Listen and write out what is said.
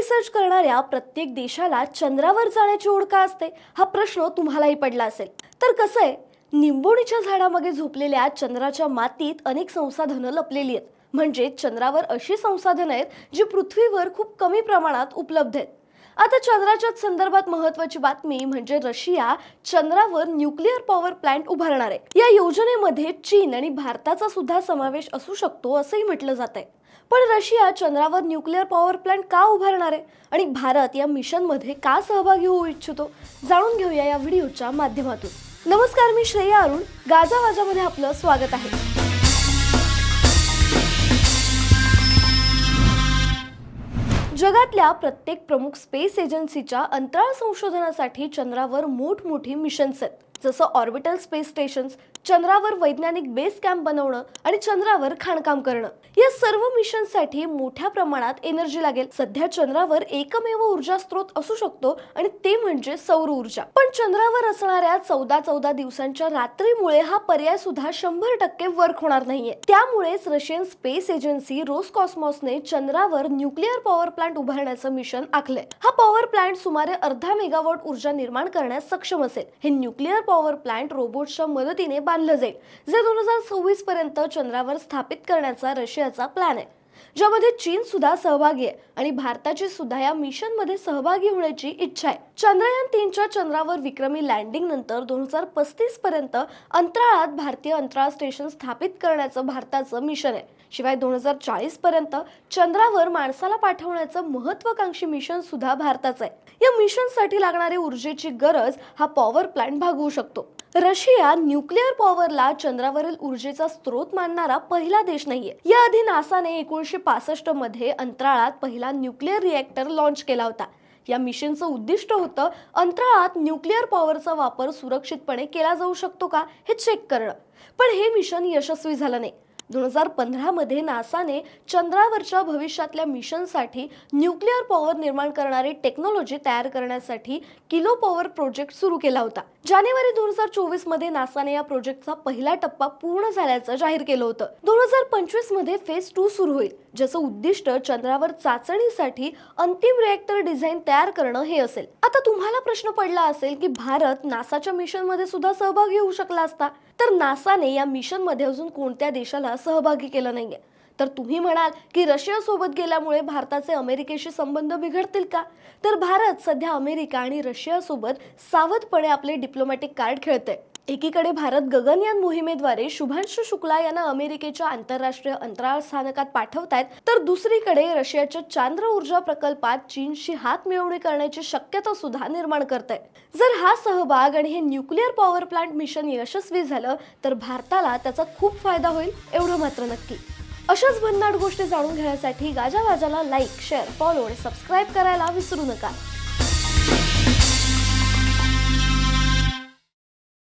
Research करणाऱ्या प्रत्येक देशाला चंद्रावर जाण्याची ओढ का असते. हा प्रश्न तुम्हालाही पडला असेल. तर कसं आहे? निंबोणीच्या झाडामागे झोपलेल्या चंद्राच्या मातीत अनेक संसाधनं लपलेली आहेत. म्हणजे चंद्रावर अशी संसाधनं आहेत जी पृथ्वीवर खूप कमी प्रमाणात उपलब्ध आहेत. आता चंद्राच्या संदर्भात महत्वाची बातमी म्हणजे रशिया चंद्रावर न्यूक्लिअर पॉवर प्लांट उभारणार आहे. या योजनेमध्ये चीन आणि भारताचा सुद्धा समावेश असू शकतो असंही म्हटलं जात आहे. पण रशिया चंद्रावर न्यूक्लिअर पॉवर प्लांट का उभारणार आहे आणि भारत या मिशनमध्ये का सहभागी होऊ इच्छितो जाणून घेऊया या व्हिडिओच्या माध्यमातून. नमस्कार मी श्रेया अरुण. गाजा वाजामध्ये आपलं स्वागत आहे. जगातल्या प्रत्येक प्रमुख स्पेस एजन्सीच्या अंतराळ संशोधनासाठी चंद्रावर मोठमोठी मिशन्स आहेत. जसं ऑर्बिटल स्पेस स्टेशन्स चंद्रावर वैज्ञानिक बेस कॅम्प बनवणं आणि चंद्रावर खाणकाम करणं. या सर्व मिशनसाठी मोठ्या प्रमाणात एनर्जी लागेल. सध्या चंद्रावर एकमेव ऊर्जा स्रोत असू शकतो आणि ते म्हणजे सौर ऊर्जा. पण चंद्रावर असणाऱ्या चौदा चौदा दिवसांच्या रात्रीमुळे हा पर्याय सुद्धा शंभर टक्के वर्क होणार नाहीये. त्यामुळेच रशियन स्पेस एजन्सी रोसकॉस्मॉसने चंद्रावर न्यूक्लिअर पॉवर प्लांट उभारण्याचं मिशन आखलंय. हा पॉवर प्लांट सुमारे अर्धा मेगावॉट ऊर्जा निर्माण करण्यास सक्षम असेल. हे न्यूक्लिअर पॉवर प्लांट रोबोटच्या मदतीने बांधलं जाईल. जे दोन हजार सव्वीस पर्यंत चंद्रावर स्थापित करण्याचा रशियाचा प्लॅन आहे. ज्यामध्ये चीन सुद्धा सहभागी आहे आणि भारताची सुद्धा या मिशनमध्ये सहभागी होण्याची इच्छा आहे. चंद्रयान तीनच्या चंद्रावर विक्रमी लँडिंग नंतर दोन हजार पस्तीस पर्यंत अंतराळात भारतीय अंतराळ स्टेशन स्थापित करण्याचं भारताचं मिशन आहे. शिवाय दोन हजार चाळीस पर्यंत चंद्रावर माणसाला पाठवण्याचं महत्वाकांक्षी मिशन सुद्धा भारताचं आहे. या मिशनसाठी लागणारी ऊर्जेची गरज हा पॉवर प्लांट भागवू शकतो. रशिया न्यूक्लिअर पॉवरला चंद्रावरील ऊर्जेचा स्रोत मानणारा पहिला देश नाहीये. याआधी नासाने एकोणीसशे पासष्टमध्ये अंतराळात पहिला न्यूक्लिअर रिएक्टर लॉन्च केला होता. या मिशनचं उद्दिष्ट होतं अंतराळात न्यूक्लिअर पॉवरचा वापर सुरक्षितपणे केला जाऊ शकतो का हे चेक करणं. पण हे मिशन यशस्वी झालं नाही. दोन हजार पंधरामध्ये नासाने चंद्रावरच्या भविष्यातल्या मिशनसाठी न्यूक्लिअर पॉवर निर्माण करणारी टेक्नॉलॉजी तयार करण्यासाठी किलो पॉवर प्रोजेक्ट सुरू केला होता. जानेवारी दोन हजार चोवीसमध्ये नासाने या प्रोजेक्टचा पहिला टप्पा पूर्ण झाल्याचं जाहीर केलं होतं. दोन हजार पंचवीसमध्ये फेज टू सुरू होईल ज्याचं उद्दिष्ट चंद्रावर चाचणीसाठी अंतिम रिएक्टर डिझाईन तयार करणं हे असेल. आता तुम्हाला प्रश्न पडला असेल की भारत नासाच्या मिशनमध्ये सुद्धा सहभागी होऊ शकला असता. तर नासाने या मिशनमध्ये अजून कोणत्या देशाला सहभागी केलं नाहीये. तर तुम्ही म्हणाल की रशिया सोबत गेल्यामुळे भारताचे अमेरिकेशी संबंध बिघडतील का? तर भारत सध्या अमेरिका आणि रशियासोबत सावधपणे आपले डिप्लोमॅटिक कार्ड खेळते एकीकडे भारत गगनयान मोहिमेद्वारे शुभांशु शुक्ला यांना अमेरिकेच्या आंतरराष्ट्रीय अंतराळ स्थानकात पाठवतायत तर दुसरीकडे रशियाच्या चांद्र ऊर्जा प्रकल्पात चीनशी हात मिळवणी करण्याची शक्यता सुद्धा निर्माण करत आहे जर हा सहभाग आणि हे न्यूक्लिअर पॉवर प्लांट मिशन यशस्वी झालं तर भारताला त्याचा खूप फायदा होईल एवढं मात्र नक्की. अशाच भन्नाट गोष्टी जाणून घेण्यासाठी गाजावाजाला लाईक शेअर फॉलो आणि सबस्क्राईब करायला विसरू नका.